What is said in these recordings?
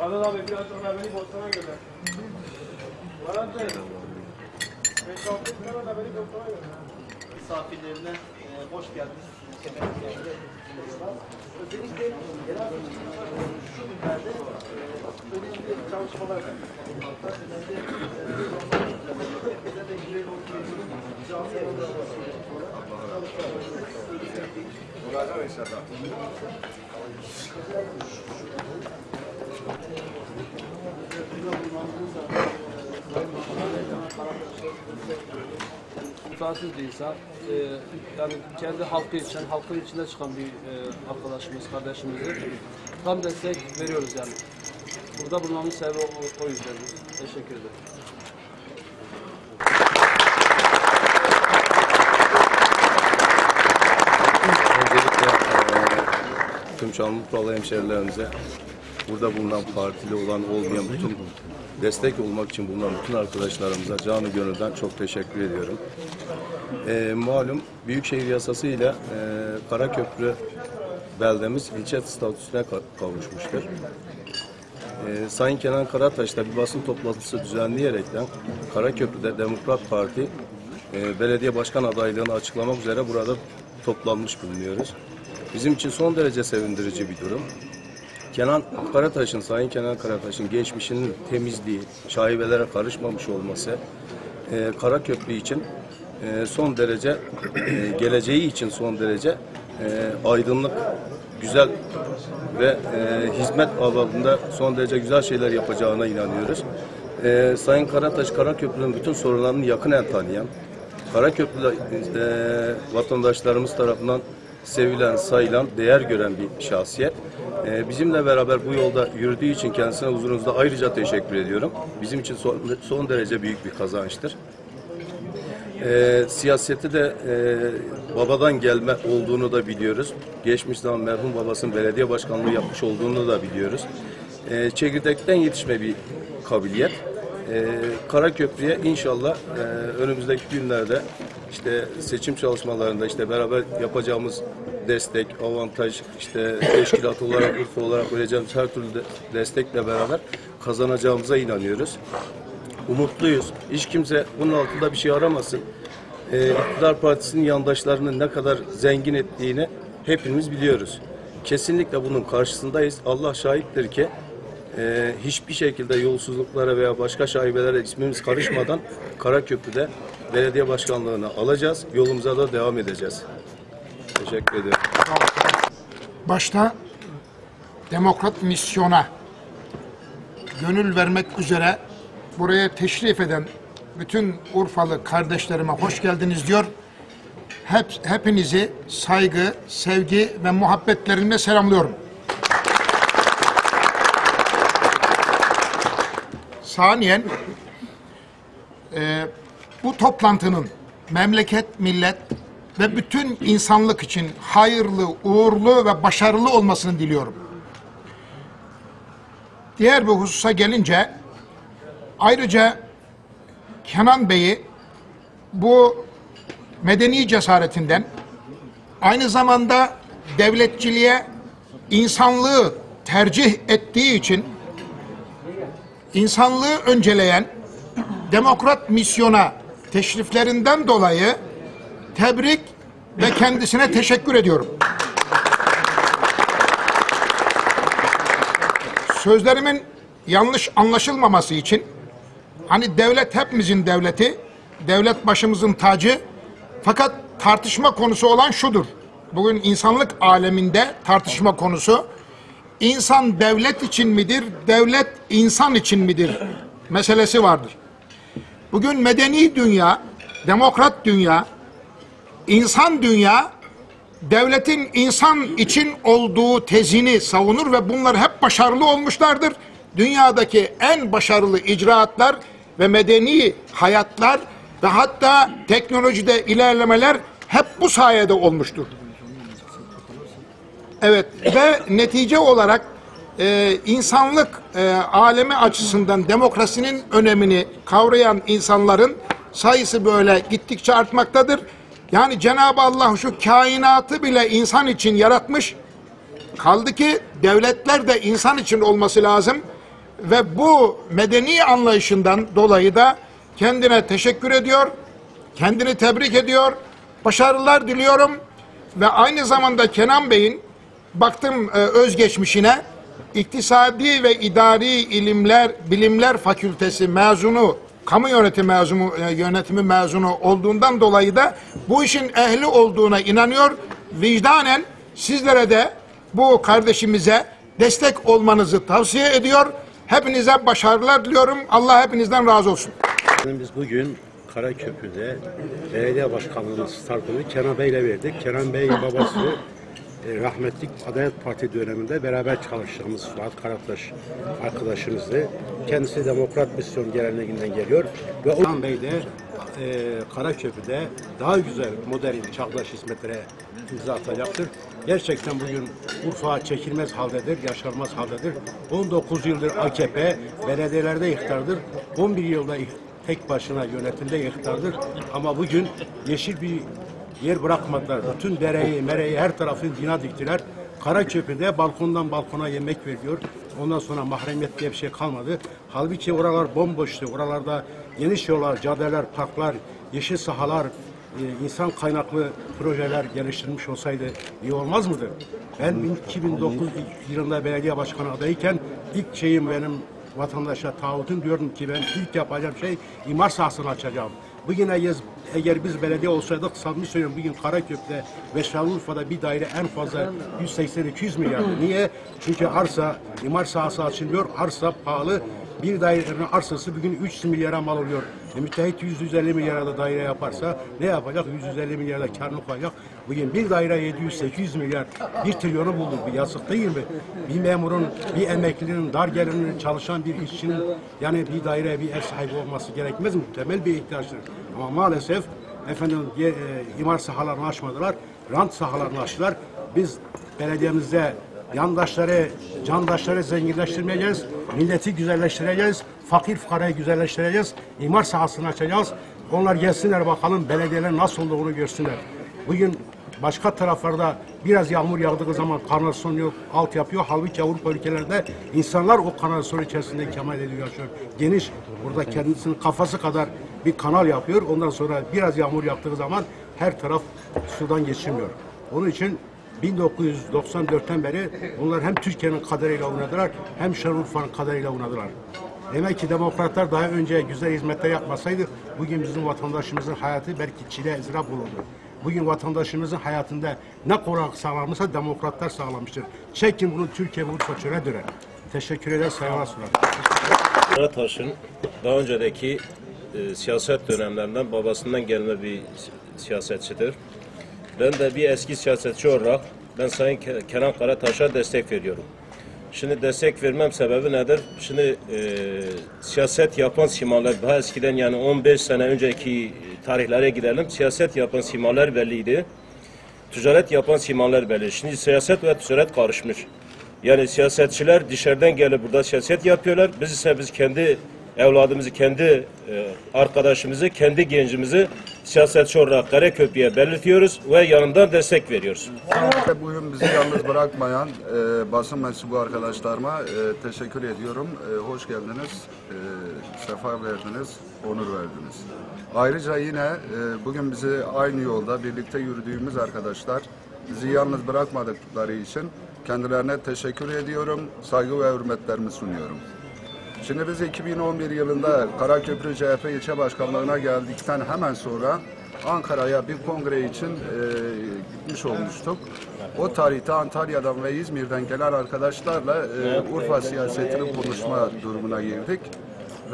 Adnan abi biraz sonra beni Bostan'a gönder. Varan Bey. 5-6 sene da beni Bostan'a gönder. misafirlerine e, hoş geldiniz. Şefkat geldi. Özellikle şu günlerde e, önemli çalışmalar yapılmakta. Önemli e, bize de Yüreğin Okuyucu'nun Burada inşallah. imkansız değilse e, yani kendi halkı için, halkın içinde çıkan bir e, arkadaşımız, kardeşimizdir. Tam destek veriyoruz yani. Burada bulmamın sebebi o, o yüzden. Teşekkür ederim. Eee, tüm Şanlıurfalı hemşerilerimize burada bulunan partili olan olmayan bütün destek olmak için bulunan bütün arkadaşlarımıza canı gönülden çok teşekkür ediyorum. Eee malum Büyükşehir Yasası ile eee, Karaköprü beldemiz ilçe statüsüne ka- kavuşmuştur. Eee, Sayın Kenan Karataş da bir basın toplantısı düzenleyerekten Karaköprü'de Demokrat Parti eee, belediye başkan adaylığını açıklamak üzere burada toplanmış bulunuyoruz. Bizim için son derece sevindirici bir durum. Kenan Karataş'ın, Sayın Kenan Karataş'ın geçmişinin temizliği, şaibelere karışmamış olması, eee Karaköprü için eee, son derece, eee, geleceği için son derece eee, aydınlık, güzel ve eee, hizmet alanında son derece güzel şeyler yapacağına inanıyoruz. Eee, Sayın Karataş, Karaköprü'nün bütün sorunlarını yakinen tanıyan, Karaköprü'de eee, vatandaşlarımız tarafından sevilen, sayılan, değer gören bir şahsiyet. Eee, bizimle beraber bu yolda yürüdüğü için kendisine huzurunuzda ayrıca teşekkür ediyorum. Bizim için son, son derece büyük bir kazançtır. Eee siyaseti de eee, babadan gelme olduğunu da biliyoruz. Geçmiş zaman merhum babasının belediye başkanlığı yapmış olduğunu da biliyoruz. Eee çekirdekten yetişme bir kabiliyet. Eee Karaköprü'ye inşallah eee, önümüzdeki günlerde işte seçim çalışmalarında işte beraber yapacağımız destek, avantaj, işte teşkilat olarak, Urfa olarak vereceğimiz her türlü de- destekle beraber kazanacağımıza inanıyoruz umutluyuz. Hiç kimse bunun altında bir şey aramasın. Ee, İktidar Partisi'nin yandaşlarını ne kadar zengin ettiğini hepimiz biliyoruz. Kesinlikle bunun karşısındayız. Allah şahittir ki e, hiçbir şekilde yolsuzluklara veya başka şaibelere ismimiz karışmadan Karaköprü'de belediye başkanlığını alacağız. Yolumuza da devam edeceğiz. Teşekkür ederim. başta demokrat misyona gönül vermek üzere buraya teşrif eden bütün Urfalı kardeşlerime hoş geldiniz diyor. Hep, hepinizi saygı, sevgi ve muhabbetlerimle selamlıyorum. Saniyen e, bu toplantının memleket, millet ve bütün insanlık için hayırlı, uğurlu ve başarılı olmasını diliyorum. Diğer bir hususa gelince ayrıca Kenan Bey'i bu medeni cesaretinden aynı zamanda devletçiliğe insanlığı tercih ettiği için insanlığı önceleyen demokrat misyona teşriflerinden dolayı tebrik ve kendisine teşekkür ediyorum. Sözlerimin yanlış anlaşılmaması için hani devlet hepimizin devleti, devlet başımızın tacı fakat tartışma konusu olan şudur. Bugün insanlık aleminde tartışma konusu insan devlet için midir, devlet insan için midir meselesi vardır. Bugün medeni dünya, demokrat dünya, insan dünya devletin insan için olduğu tezini savunur ve bunlar hep başarılı olmuşlardır. Dünyadaki en başarılı icraatlar ve medeni hayatlar ve hatta teknolojide ilerlemeler hep bu sayede olmuştur. Evet ve netice olarak e, insanlık e, alemi açısından demokrasinin önemini kavrayan insanların sayısı böyle gittikçe artmaktadır. Yani Cenab-ı Allah şu kainatı bile insan için yaratmış. Kaldı ki devletler de insan için olması lazım. Ve bu medeni anlayışından dolayı da kendine teşekkür ediyor. Kendini tebrik ediyor. Başarılar diliyorum. Ve aynı zamanda Kenan Bey'in baktım e, özgeçmişine İktisadi ve İdari İlimler Bilimler Fakültesi mezunu, kamu yönetimi mezunu, e, yönetimi mezunu olduğundan dolayı da bu işin ehli olduğuna inanıyor. Vicdanen sizlere de bu kardeşimize destek olmanızı tavsiye ediyor. Hepinize başarılar diliyorum. Allah hepinizden razı olsun. Biz bugün Karaköprü'de belediye başkanlığının startını Kenan Bey'le verdik. Kenan Bey babası e, rahmetli Adalet Parti döneminde beraber çalıştığımız Fuat Karataş arkadaşımızdı. Kendisi Demokrat Misyon Geleneğinden geliyor. Ve Kenan Bey de e, Karaköprü'de daha güzel, modern, çağdaş hizmetlere imza atacaktır. Gerçekten bugün Urfa çekilmez haldedir, yaşanmaz haldedir. 19 yıldır AKP belediyelerde iktidardır. 11 yılda tek başına yönetimde iktidardır. Ama bugün yeşil bir yer bırakmadılar. Bütün dereyi, mereyi, her tarafını dina diktiler. Karaköprü'de balkondan balkona yemek veriyor. Ondan sonra mahremiyet diye bir şey kalmadı. Halbuki oralar bomboştu. Oralarda geniş yollar, caddeler, parklar, yeşil sahalar, e, insan kaynaklı projeler geliştirilmiş olsaydı iyi olmaz mıydı? Ben 2009 yılında belediye başkanı adayken ilk şeyim benim vatandaşa taahhütüm diyordum ki ben ilk yapacağım şey imar sahasını açacağım. Bugün eğer, eğer biz belediye olsaydık samimi söylüyorum bugün Karaköprü'de ve Şanlıurfa'da bir daire en fazla 180-200 milyar. Niye? Çünkü arsa, imar sahası açılıyor, arsa pahalı. Bir dairenin arsası bugün 300 milyara mal oluyor. E, müteahhit 150 milyara da daire yaparsa ne yapacak? 150 milyara karını koyacak. Bugün bir daire 700-800 milyar, bir trilyonu buldu. Bu yazık değil mi? Bir memurun, bir emeklinin, dar gelirinin, çalışan bir işçinin yani bir daire, bir ev sahibi olması gerekmez mi? Temel bir ihtiyaçtır. Ama maalesef efendim e, imar sahalarını açmadılar, rant sahalarını açtılar. Biz belediyemizde yandaşları, candaşları zenginleştirmeyeceğiz, milleti güzelleştireceğiz, fakir fukarayı güzelleştireceğiz, imar sahasını açacağız. Onlar gelsinler bakalım belediyeler nasıl olduğunu görsünler. Bugün başka taraflarda biraz yağmur yağdığı zaman kanalizasyon yok, alt yapıyor. Halbuki Avrupa ülkelerinde insanlar o kanalizasyon içerisinde kemal ediyor yaşıyor. Geniş, burada kendisinin kafası kadar bir kanal yapıyor. Ondan sonra biraz yağmur yağdığı zaman her taraf sudan geçilmiyor. Onun için 1994'ten beri bunlar hem Türkiye'nin kaderiyle oynadılar hem Şanlıurfa'nın kaderiyle oynadılar. Demek ki demokratlar daha önce güzel hizmetler yapmasaydı bugün bizim vatandaşımızın hayatı belki çile ızdırap olurdu. Bugün vatandaşımızın hayatında ne kolaylık sağlanmışsa demokratlar sağlamıştır. Çekin bunu Türkiye Urfa çöre döner. Teşekkür eder, saygılar sunarım. Karataş'ın daha önceki e, siyaset dönemlerinden babasından gelme bir si- siyasetçidir. Ben de bir eski siyasetçi olarak ben Sayın Ke- Kenan Karataş'a destek veriyorum. Şimdi destek vermem sebebi nedir? Şimdi e, siyaset yapan simalar daha eskiden yani 15 sene önceki tarihlere gidelim. Siyaset yapan simalar belliydi. Ticaret yapan simalar belli. Şimdi siyaset ve ticaret karışmış. Yani siyasetçiler dışarıdan gelip burada siyaset yapıyorlar. Biz ise biz kendi evladımızı, kendi e, arkadaşımızı, kendi gencimizi siyasetçi olarak Karaköprü'ye belirtiyoruz ve yanından destek veriyoruz. Bugün bizi yalnız bırakmayan e, basın mensubu arkadaşlarıma e, teşekkür ediyorum. E, hoş geldiniz, e, sefa verdiniz, onur verdiniz. Ayrıca yine e, bugün bizi aynı yolda birlikte yürüdüğümüz arkadaşlar bizi yalnız bırakmadıkları için kendilerine teşekkür ediyorum, saygı ve hürmetlerimi sunuyorum. Şimdi biz 2011 yılında Karaköprü CHP ilçe başkanlığına geldikten hemen sonra Ankara'ya bir kongre için e, gitmiş olmuştuk. O tarihte Antalya'dan ve İzmir'den gelen arkadaşlarla e, Urfa siyasetini konuşma durumuna girdik.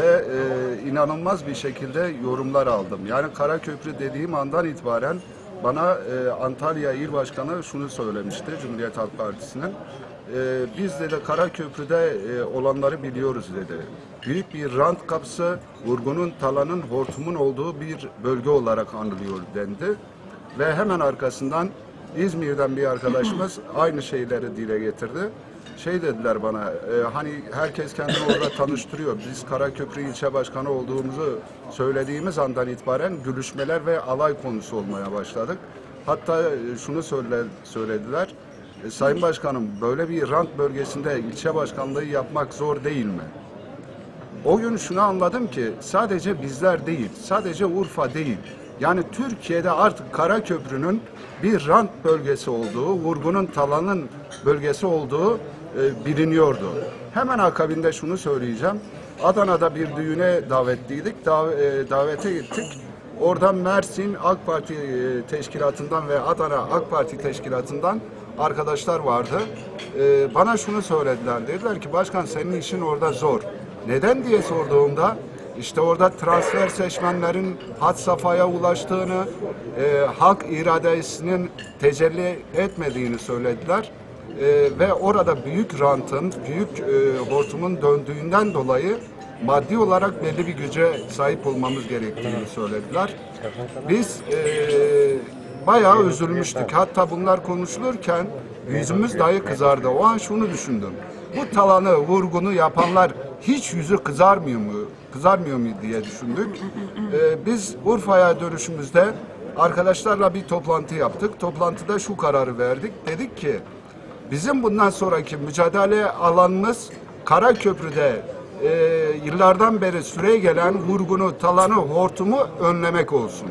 Ve e, inanılmaz bir şekilde yorumlar aldım. Yani Karaköprü dediğim andan itibaren bana e, Antalya İl Başkanı şunu söylemişti Cumhuriyet Halk Partisi'nin. Ee, biz dedi Karaköprü'de e, olanları biliyoruz dedi. Büyük bir rant kapısı, vurgunun, talanın, hortumun olduğu bir bölge olarak anılıyor dendi. Ve hemen arkasından İzmir'den bir arkadaşımız aynı şeyleri dile getirdi. Şey dediler bana, e, hani herkes kendini orada tanıştırıyor. Biz Karaköprü ilçe başkanı olduğumuzu söylediğimiz andan itibaren gülüşmeler ve alay konusu olmaya başladık. Hatta e, şunu söyle, söylediler. E, Sayın Başkanım böyle bir rant bölgesinde ilçe başkanlığı yapmak zor değil mi? O gün şunu anladım ki sadece bizler değil, sadece Urfa değil. Yani Türkiye'de artık Karaköprü'nün bir rant bölgesi olduğu, vurgunun talanın bölgesi olduğu e, biliniyordu. Hemen akabinde şunu söyleyeceğim. Adana'da bir düğüne davetliydik, dav- e, davete gittik. Oradan Mersin AK Parti e, teşkilatından ve Adana AK Parti teşkilatından arkadaşlar vardı. E, bana şunu söylediler. Dediler ki başkan senin işin orada zor. Neden diye sorduğumda işte orada transfer seçmenlerin had safhaya ulaştığını, e, halk iradesinin tecelli etmediğini söylediler. E, ve orada büyük rantın, büyük e, hortumun döndüğünden dolayı maddi olarak belli bir güce sahip olmamız gerektiğini söylediler. Biz e, bayağı üzülmüştük. Hatta bunlar konuşulurken yüzümüz dahi kızardı. O an şunu düşündüm. Bu talanı, vurgunu yapanlar hiç yüzü kızarmıyor mu? Kızarmıyor mu diye düşündük. Ee, biz Urfa'ya dönüşümüzde arkadaşlarla bir toplantı yaptık. Toplantıda şu kararı verdik. Dedik ki bizim bundan sonraki mücadele alanımız Karaköprü'de e, yıllardan beri süre gelen vurgunu, talanı, hortumu önlemek olsun.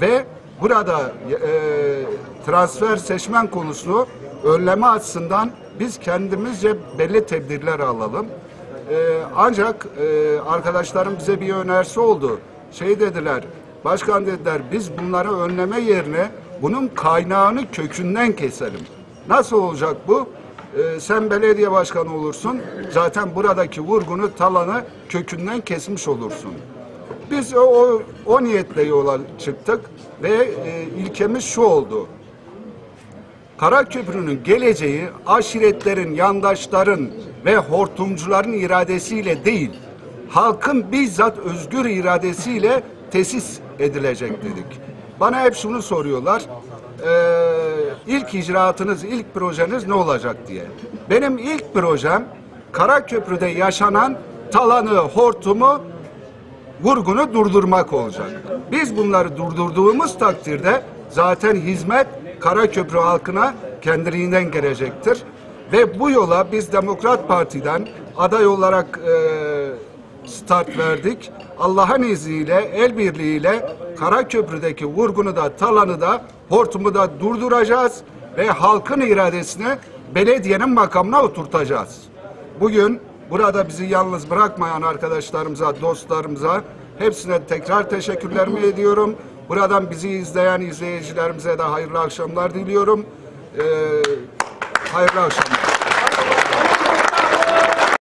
Ve burada e, transfer seçmen konusunu önleme açısından biz kendimizce belli tedbirler alalım. E, ancak e, arkadaşlarım bize bir önerisi oldu. Şey dediler, başkan dediler biz bunları önleme yerine bunun kaynağını kökünden keselim. Nasıl olacak bu? Ee, sen belediye başkanı olursun. Zaten buradaki vurgunu, talanı kökünden kesmiş olursun. Biz o, o, o niyetle yola çıktık ve e, ilkemiz şu oldu. Karaköprü'nün geleceği aşiretlerin, yandaşların ve hortumcuların iradesiyle değil, halkın bizzat özgür iradesiyle tesis edilecek dedik. Bana hep şunu soruyorlar, eee ilk icraatınız, ilk projeniz ne olacak diye. Benim ilk projem Karaköprü'de yaşanan talanı, hortumu, vurgunu durdurmak olacak. Biz bunları durdurduğumuz takdirde zaten hizmet Karaköprü halkına kendiliğinden gelecektir. Ve bu yola biz Demokrat Parti'den aday olarak e, start verdik. Allah'ın izniyle, el birliğiyle Karaköprü'deki vurgunu da, talanı da, hortumu da durduracağız ve halkın iradesini belediyenin makamına oturtacağız. Bugün burada bizi yalnız bırakmayan arkadaşlarımıza, dostlarımıza hepsine tekrar teşekkürlerimi ediyorum. Buradan bizi izleyen izleyicilerimize de hayırlı akşamlar diliyorum. Ee, hayırlı akşamlar.